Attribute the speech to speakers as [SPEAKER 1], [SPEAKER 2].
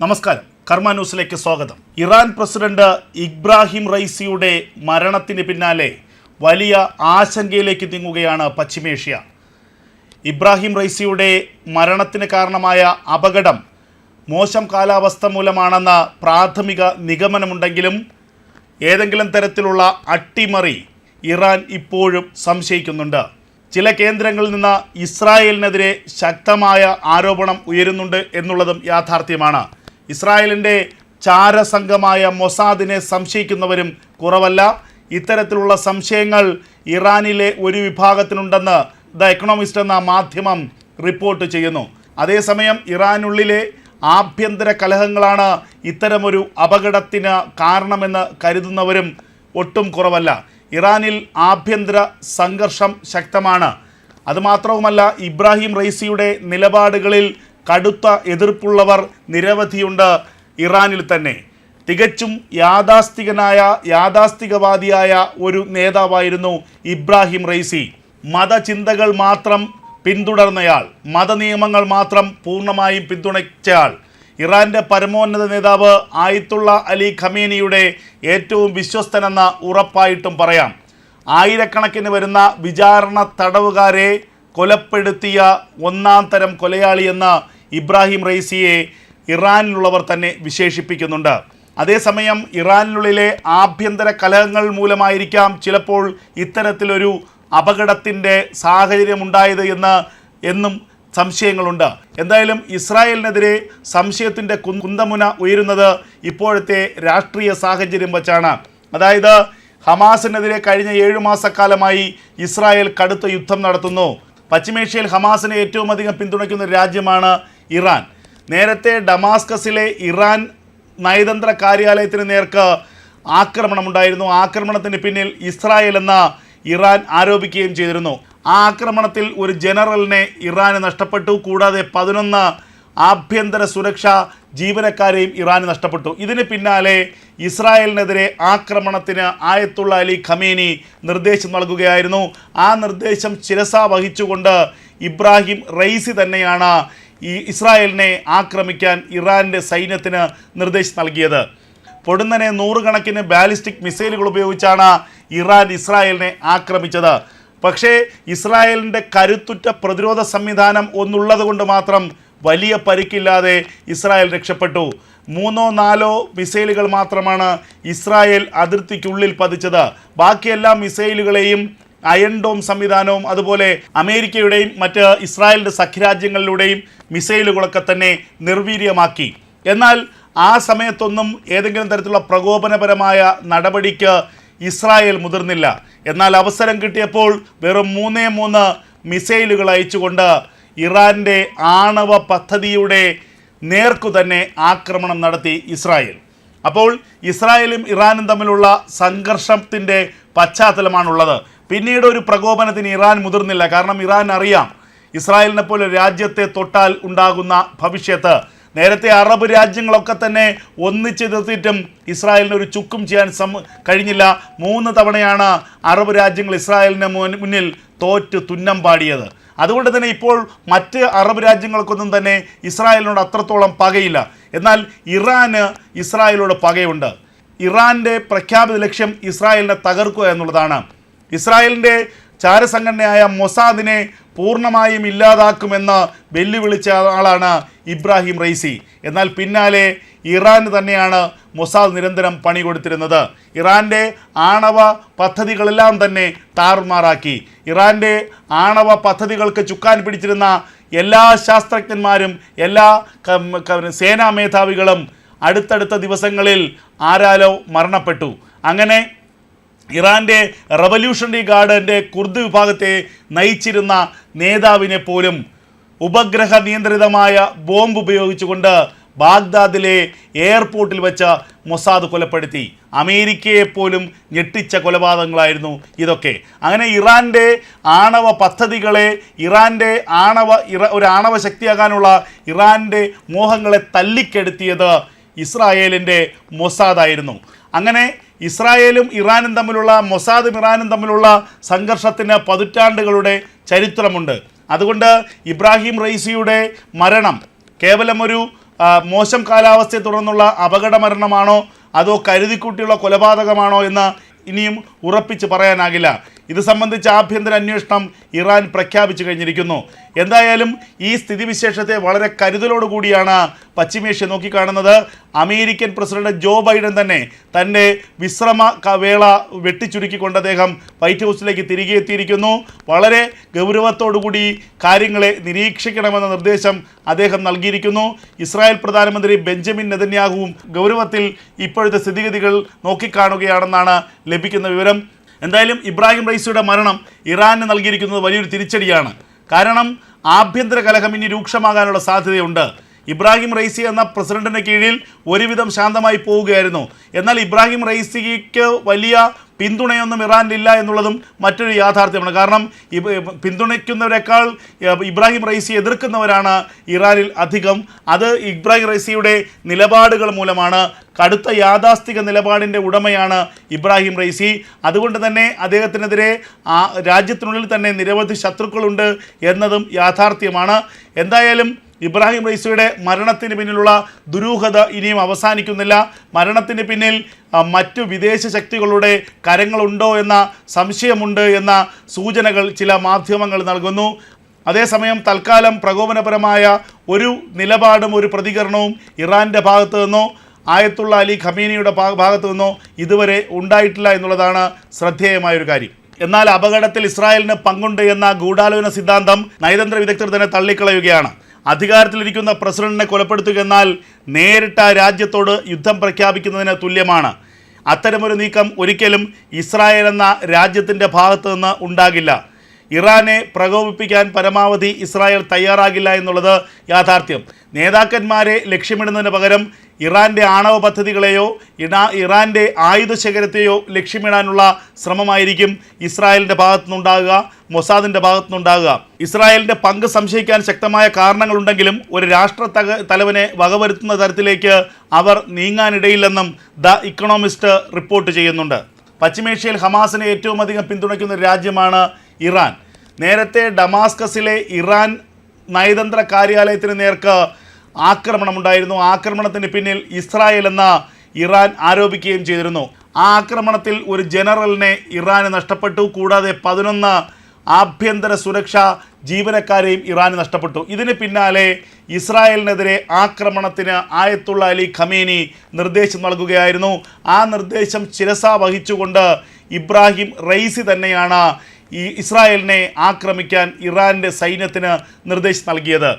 [SPEAKER 1] നമസ്കാരം. കർമ്മ ന്യൂസിലേക്ക് സ്വാഗതം. ഇറാൻ പ്രസിഡന്റ് ഇബ്രാഹിം റൈസിയുടെ മരണത്തിന് പിന്നാലെ വലിയ ആശങ്കയിലേക്ക് നീങ്ങുകയാണ് പശ്ചിമേഷ്യ. ഇബ്രാഹിം റൈസിയുടെ മരണത്തിന് കാരണമായ അപകടം മോശം കാലാവസ്ഥ മൂലമാണെന്ന പ്രാഥമിക നിഗമനമുണ്ടെങ്കിലും ഏതെങ്കിലും തരത്തിലുള്ള അട്ടിമറി ഇറാൻ ഇപ്പോഴും സംശയിക്കുന്നുണ്ട്. ചില കേന്ദ്രങ്ങളിൽ നിന്ന് ഇസ്രായേലിനെതിരെ ശക്തമായ ആരോപണം ഉയരുന്നുണ്ട് എന്നുള്ളതും യാഥാർത്ഥ്യമാണ്. ഇസ്രായേലിന്റെ ചാരസംഘമായ മൊസാദിനെ സംശയിക്കുന്നവരും കുറവല്ല. ഇത്തരത്തിലുള്ള സംശയങ്ങൾ ഇറാനിലെ ഒരു വിഭാഗത്തിനുണ്ടെന്ന് ദ എക്കണോമിസ്റ്റ് എന്ന മാധ്യമം റിപ്പോർട്ട് ചെയ്യുന്നു. അതേസമയം ഇറാനുള്ളിലെ ആഭ്യന്തര കലഹങ്ങളാണ് ഇത്തരമൊരു അപകടത്തിന് കാരണമെന്ന് കരുതുന്നവരും ഒട്ടും കുറവല്ല. ഇറാനിൽ ആഭ്യന്തര സംഘർഷം ശക്തമാണ്. അതുമാത്രവുമല്ല ഇബ്രാഹിം റൈസിയുടെ നിലപാടുകളിൽ കടുത്ത എതിർപ്പുള്ളവർ നിരവധിയുണ്ട് ഇറാനിൽ തന്നെ. തികച്ചും യാഥാസ്ഥികനായ യാഥാസ്ഥികവാദിയായ ഒരു നേതാവായിരുന്നു ഇബ്രാഹിം റൈസി മതചിന്തകൾ മാത്രം പിന്തുടർന്നയാൾ മതനിയമങ്ങൾ മാത്രം പൂർണമായും പിന്തുണച്ചയാൾ. ഇറാന്റെ പരമോന്നത നേതാവ് ആയിത്തുള്ള അലി ഖമേനിയുടെ ഏറ്റവും വിശ്വസ്തനെന്ന് ഉറപ്പായിട്ടും പറയാം. ആയിരക്കണക്കിന് വരുന്ന വിചാരണ തടവുകാരെ കൊലപ്പെടുത്തിയ ഒന്നാം തരം കൊലയാളിയെന്ന് ഇബ്രാഹിം റൈസിയെ ഇറാനിലുള്ളവർ തന്നെ വിശേഷിപ്പിക്കുന്നുണ്ട്. അതേസമയം ഇറാനിനുള്ളിലെ ആഭ്യന്തര കലഹങ്ങൾ മൂലമായിരിക്കാം ചിലപ്പോൾ ഇത്തരത്തിലൊരു അപകടത്തിന്റെ സാഹചര്യമുണ്ടായത് എന്ന് എന്നും സംശയങ്ങളുണ്ട്. എന്തായാലും ഇസ്രായേലിനെതിരെ സംശയത്തിന്റെ കുന്തമുന ഉയരുന്നത് ഇപ്പോഴത്തെ രാഷ്ട്രീയ സാഹചര്യം വച്ചാണ്. അതായത് ഹമാസിനെതിരെ കഴിഞ്ഞ ഏഴു മാസക്കാലമായി ഇസ്രായേൽ കടുത്ത യുദ്ധം നടത്തുന്നു. പശ്ചിമേഷ്യയിൽ ഹമാസിനെ ഏറ്റവും അധികം പിന്തുണയ്ക്കുന്ന രാജ്യമാണ് ഇറാൻ. നേരത്തെ ഡമാസ്കസിലെ ഇറാൻ നയതന്ത്ര കാര്യാലയത്തിന് നേർക്ക് ആക്രമണമുണ്ടായിരുന്നു. ആക്രമണത്തിന് പിന്നിൽ ഇസ്രായേൽ എന്ന ഇറാൻ ആരോപിക്കുകയും ചെയ്തിരുന്നു. ആ ആക്രമണത്തിൽ ഒരു ജനറലിനെ ഇറാന് നഷ്ടപ്പെട്ടു. കൂടാതെ പതിനൊന്ന് ആഭ്യന്തര സുരക്ഷാ ജീവനക്കാരെയും ഇറാന് നഷ്ടപ്പെട്ടു. ഇതിന് പിന്നാലെ ഇസ്രായേലിനെതിരെ ആക്രമണത്തിന് ആയത്തുള്ള അലി ഖമേനി നിർദ്ദേശം നൽകുകയായിരുന്നു. ആ നിർദ്ദേശം ശിരസ വഹിച്ചുകൊണ്ട് ഇബ്രാഹിം റൈസി തന്നെയാണ് ഈ ഇസ്രായേലിനെ ആക്രമിക്കാൻ ഇറാന്റെ സൈന്യത്തിന് നിർദ്ദേശം നൽകിയത്. പൊടുന്നനെ നൂറുകണക്കിന് ബാലിസ്റ്റിക് മിസൈലുകൾ ഉപയോഗിച്ചാണ് ഇറാൻ ഇസ്രായേലിനെ ആക്രമിച്ചത്. പക്ഷേ ഇസ്രായേലിന്റെ കരുത്തുറ്റ പ്രതിരോധ സംവിധാനം ഒന്നുള്ളത് കൊണ്ട് മാത്രം വലിയ പരിക്കില്ലാതെ ഇസ്രായേൽ രക്ഷപ്പെട്ടു. മൂന്നോ നാലോ മിസൈലുകൾ മാത്രമാണ് ഇസ്രായേൽ അതിർത്തിക്കുള്ളിൽ പതിച്ചത്. ബാക്കിയെല്ലാ മിസൈലുകളെയും അയൺ ഡോം സംവിധാനവും അതുപോലെ അമേരിക്കയുടെയും മറ്റ് ഇസ്രായേലിന്റെ സഖ്യരാജ്യങ്ങളിലൂടെയും മിസൈലുകളൊക്കെ തന്നെ നിർവീര്യമാക്കി. എന്നാൽ ആ സമയത്തൊന്നും ഏതെങ്കിലും തരത്തിലുള്ള പ്രകോപനപരമായ നടപടിക്ക് ഇസ്രായേൽ മുതിർന്നില്ല. എന്നാൽ അവസരം കിട്ടിയപ്പോൾ വെറും മൂന്നേ മൂന്ന് മിസൈലുകൾ അയച്ചുകൊണ്ട് ഇറാന്റെ ആണവ പദ്ധതിയുടെ നേർക്കു തന്നെ ആക്രമണം നടത്തി ഇസ്രായേൽ. അപ്പോൾ ഇസ്രായേലും ഇറാനും തമ്മിലുള്ള സംഘർഷത്തിന്റെ പശ്ചാത്തലമാണുള്ളത്. പിന്നീട് ഒരു പ്രകോപനത്തിന് ഇറാൻ മുതിർന്നില്ല. കാരണം ഇറാൻ അറിയാം ഇസ്രായേലിനെ പോലെ രാജ്യത്തെ തൊട്ടാൽ ഉണ്ടാകുന്ന ഭവിഷ്യത്ത്. നേരത്തെ അറബ് രാജ്യങ്ങളൊക്കെ തന്നെ ഒന്നിച്ചെതിർത്തിട്ടും ഇസ്രായേലിന് ഒരു ചുക്കും ചെയ്യാൻ സം കഴിഞ്ഞില്ല. മൂന്ന് തവണയാണ് അറബ് രാജ്യങ്ങൾ ഇസ്രായേലിന് മുന്നിൽ തോറ്റ് തുന്നം പാടിയത്. അതുകൊണ്ട് തന്നെ ഇപ്പോൾ മറ്റ് അറബ് രാജ്യങ്ങൾക്കൊന്നും തന്നെ ഇസ്രായേലിനോട് അത്രത്തോളം പകയില്ല. എന്നാൽ ഇറാന് ഇസ്രായേലിനോട് പകയുണ്ട്. ഇറാന്റെ പ്രഖ്യാപിത ലക്ഷ്യം ഇസ്രായേലിനെ തകർക്കുക എന്നുള്ളതാണ്. ഇസ്രായേലിന്റെ ചാരസംഘടനയായ മൊസാദിനെ പൂർണമായും ഇല്ലാതാക്കുമെന്ന് വെല്ലുവിളിച്ച ആളാണ് ഇബ്രാഹിം റൈസി. എന്നാൽ പിന്നാലെ ഇറാൻ തന്നെയാണ് മൊസാദ് നിരന്തരം പണി കൊടുത്തിരുന്നത്. ഇറാന്റെ ആണവ പദ്ധതികളെല്ലാം തന്നെ താറുമാറാക്കി. ഇറാന്റെ ആണവ പദ്ധതികൾക്ക് ചുക്കാൻ പിടിച്ചിരുന്ന എല്ലാ ശാസ്ത്രജ്ഞന്മാരും എല്ലാ സേനാ മേധാവികളും അടുത്തടുത്ത ദിവസങ്ങളിൽ ആരാലോ മരണപ്പെട്ടു. അങ്ങനെ ഇറാന്റെ റവല്യൂഷണറി ഗാർഡിന്റെ കുർദ് വിഭാഗത്തെ നയിച്ചിരുന്ന നേതാവിനെ പോലും ഉപഗ്രഹ നിയന്ത്രിതമായ ബോംബ് ഉപയോഗിച്ചുകൊണ്ട് ബാഗ്ദാദിലെ എയർപോർട്ടിൽ വെച്ച് മൊസാദ് കൊലപ്പെടുത്തി. അമേരിക്കയെ പോലും ഞെട്ടിച്ച കൊലപാതകങ്ങളായിരുന്നു ഇതൊക്കെ. അങ്ങനെ ഇറാന്റെ ആണവ പദ്ധതികളെ ഇറാന്റെ ആണവ ഇറ ഒരു ആണവ ശക്തിയാകാനുള്ള ഇറാന്റെ മോഹങ്ങളെ തല്ലിക്കെടുത്തിയത് ഇസ്രായേലിന്റെ മൊസാദായിരുന്നു. അങ്ങനെ ഇസ്രായേലും ഇറാനും തമ്മിലുള്ള മൊസാദും ഇറാനും തമ്മിലുള്ള സംഘർഷത്തിന് പതിറ്റാണ്ടുകളുടെ ചരിത്രമുണ്ട്. അതുകൊണ്ട് ഇബ്രാഹിം റൈസിയുടെ മരണം കേവലം ഒരു മോശം കാലാവസ്ഥയെ തുടർന്നുള്ള അപകട മരണമാണോ അതോ കരുതിക്കൂട്ടിയുള്ള കൊലപാതകമാണോ എന്ന് ഇനിയും ഉറപ്പിച്ച് പറയാനാകില്ല. ഇത് സംബന്ധിച്ച ആഭ്യന്തര അന്വേഷണം ഇറാൻ പ്രഖ്യാപിച്ചു കഴിഞ്ഞിരിക്കുന്നു. എന്തായാലും ഈ സ്ഥിതിവിശേഷത്തെ വളരെ കരുതലോടുകൂടിയാണ് പശ്ചിമേഷ്യ നോക്കിക്കാണുന്നത്. അമേരിക്കൻ പ്രസിഡന്റ് ജോ ബൈഡൻ തന്നെ തന്റെ വിശ്രമ വേള വെട്ടിച്ചുരുക്കിക്കൊണ്ട് അദ്ദേഹം വൈറ്റ് ഹൗസിലേക്ക് തിരികെ എത്തിയിരിക്കുന്നു. വളരെ ഗൗരവത്തോടുകൂടി കാര്യങ്ങളെ നിരീക്ഷിക്കണമെന്ന നിർദ്ദേശം അദ്ദേഹം നൽകിയിരിക്കുന്നു. ഇസ്രായേൽ പ്രധാനമന്ത്രി ബെഞ്ചമിൻ നെതന്യാഹുവും ഗൗരവത്തിൽ ഇപ്പോഴത്തെ സ്ഥിതിഗതികൾ നോക്കിക്കാണുകയാണെന്നാണ് ലഭിക്കുന്ന വിവരം. എന്തായാലും ഇബ്രാഹിം റൈസിയുടെ മരണം ഇറാന് നൽകിയിരിക്കുന്നത് വലിയൊരു തിരിച്ചടിയാണ്. കാരണം ആഭ്യന്തര കലഹം ഇനി രൂക്ഷമാകാനുള്ള സാധ്യതയുണ്ട്. ഇബ്രാഹിം റൈസി എന്ന പ്രസിഡന്റിന് കീഴിൽ ഒരുവിധം ശാന്തമായി പോവുകയായിരുന്നു. എന്നാൽ ഇബ്രാഹിം റൈസിക്ക് വലിയ പിന്തുണയൊന്നും ഇറാനിലില്ല എന്നുള്ളതും മറ്റൊരു യാഥാർത്ഥ്യമാണ്. കാരണം പിന്തുണയ്ക്കുന്നവരെക്കാൾ ഇബ്രാഹിം റൈസി എതിർക്കുന്നവരാണ് ഇറാനിൽ അധികം. അത് ഇബ്രാഹിം റൈസിയുടെ നിലപാടുകൾ മൂലമാണ് കടുത്ത യാഥാസ്ഥിക നിലപാടിന്റെ ഉടമയാണ് ഇബ്രാഹിം റൈസി അതുകൊണ്ട് തന്നെ അദ്ദേഹത്തിനെതിരെ ആ രാജ്യത്തിനുള്ളിൽ തന്നെ നിരവധി ശത്രുക്കളുണ്ട് എന്നതും യാഥാർത്ഥ്യമാണ്. എന്തായാലും ഇബ്രാഹിം റൈസിയുടെ മരണത്തിന് പിന്നിലുള്ള ദുരൂഹത ഇനിയും അവസാനിക്കുന്നില്ല. മരണത്തിന് പിന്നിൽ മറ്റു വിദേശ ശക്തികളുടെ കരങ്ങളുണ്ടോ എന്ന സംശയമുണ്ട് എന്ന സൂചനകൾ ചില മാധ്യമങ്ങൾ നൽകുന്നു. അതേസമയം തൽക്കാലം പ്രകോപനപരമായ ഒരു നിലപാടും ഒരു പ്രതികരണവും ഇറാന്റെ ഭാഗത്തു നിന്നോ ആയത്തുള്ള അലി ഖമീനിയുടെ ഭാഗത്തു നിന്നോ ഇതുവരെ ഉണ്ടായിട്ടില്ല എന്നുള്ളതാണ് ശ്രദ്ധേയമായ ഒരു കാര്യം. എന്നാൽ അപകടത്തിൽ ഇസ്രായേലിന് പങ്കുണ്ട് എന്ന ഗൂഢാലോചന സിദ്ധാന്തം നയതന്ത്ര വിദഗ്ധർ തന്നെ തള്ളിക്കളയുകയാണ്. അധികാരത്തിലിരിക്കുന്ന പ്രസിഡന്റിനെ കൊലപ്പെടുത്തുക എന്നാൽ നേരിട്ട രാജ്യത്തോട് യുദ്ധം പ്രഖ്യാപിക്കുന്നതിന് തുല്യമാണ്. അത്തരമൊരു നീക്കം ഒരിക്കലും ഇസ്രായേൽ എന്ന രാജ്യത്തിന്റെ ഭാഗത്തു നിന്ന് ഉണ്ടാകില്ല. ഇറാനെ പ്രകോപിപ്പിക്കാൻ പരമാവധി ഇസ്രായേൽ തയ്യാറാകില്ല എന്നുള്ളത് യാഥാർത്ഥ്യം. നേതാക്കന്മാരെ ലക്ഷ്യമിടുന്നതിന് പകരം ഇറാന്റെ ആണവ പദ്ധതികളെയോ ഇടാ ഇറാന്റെ ആയുധ ശേഖരത്തെയോ ലക്ഷ്യമിടാനുള്ള ശ്രമമായിരിക്കും ഇസ്രായേലിന്റെ ഭാഗത്തുനിന്നുണ്ടാകുക മൊസാദിന്റെ ഭാഗത്തുനിന്നുണ്ടാകുക. ഇസ്രായേലിന്റെ പങ്ക് സംശയിക്കാൻ ശക്തമായ കാരണങ്ങളുണ്ടെങ്കിലും ഒരു രാഷ്ട്ര തലവനെ വകവരുത്തുന്ന തരത്തിലേക്ക് അവർ നീങ്ങാനിടയില്ലെന്നും ദ ഇക്കണോമിസ്റ്റ് റിപ്പോർട്ട് ചെയ്യുന്നുണ്ട്. പശ്ചിമേഷ്യയിൽ ഹമാസിനെ ഏറ്റവും അധികം പിന്തുണയ്ക്കുന്ന രാജ്യമാണ് ഇറാൻ. നേരത്തെ ഡമാസ്കസിലെ ഇറാൻ നയതന്ത്ര കാര്യാലയത്തിന് നേർക്ക് ആക്രമണമുണ്ടായിരുന്നു. ആക്രമണത്തിന് പിന്നിൽ ഇസ്രായേൽ എന്ന ഇറാൻ ആരോപിക്കുകയും ചെയ്തിരുന്നു. ആ ആക്രമണത്തിൽ ഒരു ജനറലിനെ ഇറാന് നഷ്ടപ്പെട്ടു. കൂടാതെ പതിനൊന്ന് ആഭ്യന്തര സുരക്ഷാ ജീവനക്കാരെയും ഇറാന് നഷ്ടപ്പെട്ടു. ഇതിന് പിന്നാലെ ഇസ്രായേലിനെതിരെ ആക്രമണത്തിന് ആയത്തുള്ള അലി ഖമേനി നിർദ്ദേശം നൽകുകയായിരുന്നു. ആ നിർദ്ദേശം ശിരസ വഹിച്ചുകൊണ്ട് ഇബ്രാഹിം റൈസി തന്നെയാണ് ഈ ഇസ്രായേലിനെ ആക്രമിക്കാൻ ഇറാന്റെ സൈന്യത്തിന് നിർദ്ദേശം നൽകിയത്.